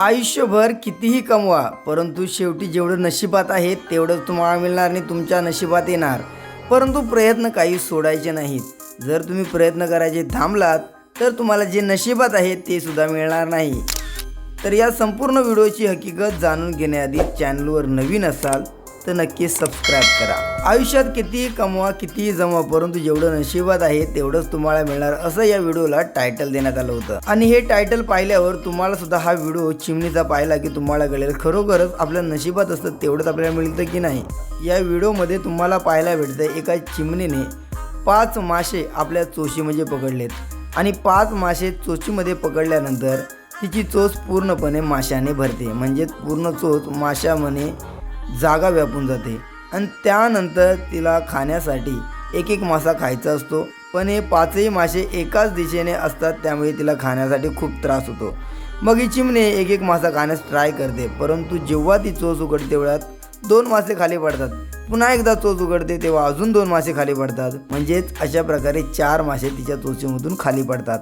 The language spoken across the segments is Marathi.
आयुष्यभर कितीही कमवा परंतु शेवटी जेवढं नशिबात आहे तेवढंच तुम्हाला मिळणार नाही तुमच्या नशिबात येणार. परंतु प्रयत्न काही सोडायचे नाहीत. जर तुम्ही प्रयत्न करायचे थांबलात तर तुम्हाला जे नशिबात आहे ते सुद्धा मिळणार नाही. तर या संपूर्ण व्हिडिओची हकीकत जाणून घेण्याआधी चॅनलवर नवीन असाल तर नक्की सबस्क्राईब करा. आयुष्यात कितीही कमवा कितीही जमवा परंतु जेवढं नशिबात आहे तेवढंच तुम्हाला मिळणार असं या व्हिडिओला टायटल देण्यात आलं होतं. आणि हे टायटल पाहिल्यावर तुम्हाला सुद्धा हा व्हिडिओ चिमणीचा पाहिला की तुम्हाला कळेल खरोखरच आपल्या नशिबात असतं तेवढंच आपल्याला मिळतं की नाही. या व्हिडिओमध्ये तुम्हाला पाहायला भेटतं एका चिमणीने पाच मासे आपल्या चोशीमध्ये पकडलेत. आणि पाच मासे चोचीमध्ये पकडल्यानंतर तिची चोच पूर्णपणे माशाने भरते. म्हणजेच पूर्ण चोच माशामध्ये जागा व्यापून जाते. आणि त्यानंतर तिला खाण्यासाठी एक एक मासा खायचा असतो. पण हे पाचही मासे एकाच दिशेने असतात त्यामुळे तिला खाण्यासाठी खूप त्रास होतो. मग ही चिमणे एक एक मासा खाण्यास ट्राय करते परंतु जेव्हा ती चोच उघडते वेळात दोन मासे खाली पडतात. पुन्हा एकदा चोच उघडते तेव्हा अजून दोन मासे खाली पडतात. म्हणजेच अशा प्रकारे चार मासे तिच्या चोचीमधून खाली पडतात.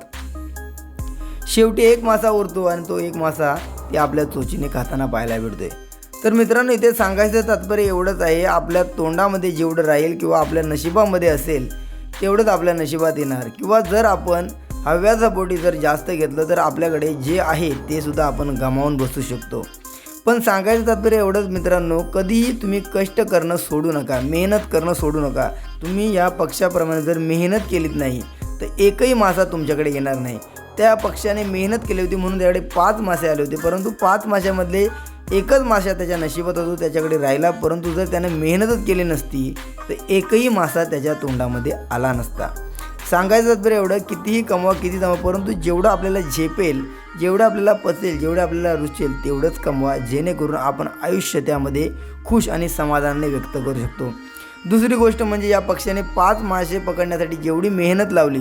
शेवटी एक मासा उरतो आणि तो एक मासा ती आपल्या चोचीने खाताना पाहायला भेटतोय तर मित्रांनो इथे सांगायचं तात्पर्य एवढंच आहे आपल्या तोंडामध्ये जेवढं राहील किंवा आपल्या नशिबामध्ये असेल तेवढंच आपल्या नशिबात येणार. किंवा जर आपण हव्याचा पोटी जर जास्त घेतलं तर आपल्याकडे जे आहे ते सुद्धा आपण गमावून बसू शकतो. पण सांगायचं तात्पर्य एवढंच मित्रांनो कधीही तुम्ही कष्ट करणं सोडू नका मेहनत करणं सोडू नका. तुम्ही या पक्षाप्रमाणे जर मेहनत केलीत नाही तर एकही मासा तुमच्याकडे येणार नाही. त्या पक्षाने मेहनत केली होती म्हणून त्याकडे पाच मासे आले होते परंतु पाच माशामधले एकच मासा त्याच्या नशिबात असतो त्याच्याकडे राहिला परंतु जर त्याने मेहनतच केली नसती तर एकही मासा त्याच्या तोंडामध्ये आला नसता. सांगायचं तर एवढं कितीही कमवा किती जमा परंतु जेवढं आपल्याला झेपेल जेवढं आपल्याला पचेल जेवढं आपल्याला रुचेल तेवढंच कमवा जेणेकरून आपण आयुष्य त्यामध्ये खुश आणि समाधानाने व्यक्त करू शकतो. दुसरी गोष्ट म्हणजे या पक्षाने पाच मासे पकडण्यासाठी जेवढी मेहनत लावली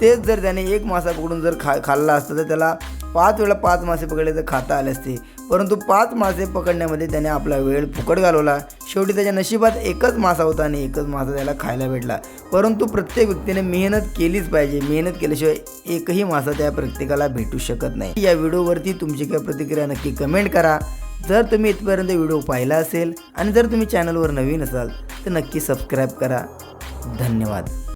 तेच जर त्याने एक मासा पकडून जर खा खाल्ला असतं तर त्याला पाच वेळा पाच मासे पकडले तर खाता आले असते. परंतु पाच मासे पकडण्यामध्ये त्याने आपला वेळ फुकट घालवला. शेवटी त्याच्या नशिबात एकच मासा होता आणि एकच मासा त्याला खायला भेटला. परंतु प्रत्येक व्यक्तीने मेहनत केलीच पाहिजे. मेहनत केल्याशिवाय एकही मासा त्या प्रत्येकाला भेटू शकत नाही. या व्हिडिओवरती तुमची काय प्रतिक्रिया नक्की कमेंट करा. जर तुम्ही इथपर्यंत व्हिडिओ पाहिला असेल आणि जर तुम्ही चॅनलवर नवीन असाल तर नक्की सबस्क्राईब करा. धन्यवाद.